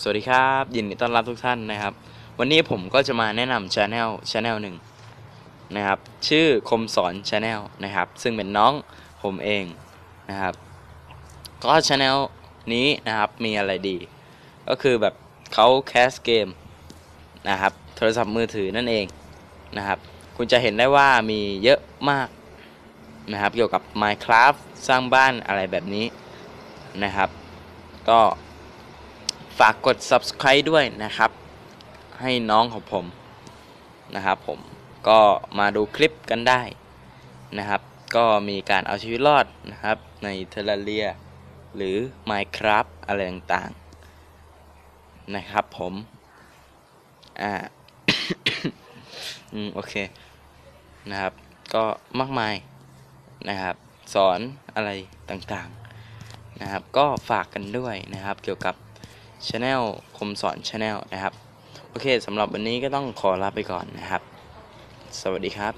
สวัสดีครับยินดีต้อนรับทุกท่านนะครับ วันนี้ผมก็จะมาแนะนำช anel ช anel หนึ่งนะครับ ชื่อคมสอนช anel นะครับ ซึ่งเป็นน้องผมเองนะครับ ก็ช anel นี้นะครับมีอะไรดี ก็คือแบบเขาแคสเกมนะครับ โทรศัพท์มือถือนั่นเองนะครับ คุณจะเห็นได้ว่ามีเยอะมากนะครับ เกี่ยวกับ Minecraft สร้างบ้านอะไรแบบนี้นะครับ ก็ ฝากกด subscribe ด้วยนะครับ ให้น้องของผมนะครับผมก็มาดูคลิปกันได้นะครับ ก็มีการเอาชีวิตรอดนะครับ ในเทเลเรียหรือ Minecraft อะไรต่างๆ นะครับผม อ่า อืม โอเค นะครับ ก็มากมายนะครับ สอนอะไรต่างๆ นะครับ ก็ฝากกันด้วยนะครับ เกี่ยวกับ Channel คมสอน Channel นะครับ โอเคสำหรับวันนี้ก็ต้องขอลาไปก่อนนะครับ สวัสดีครับ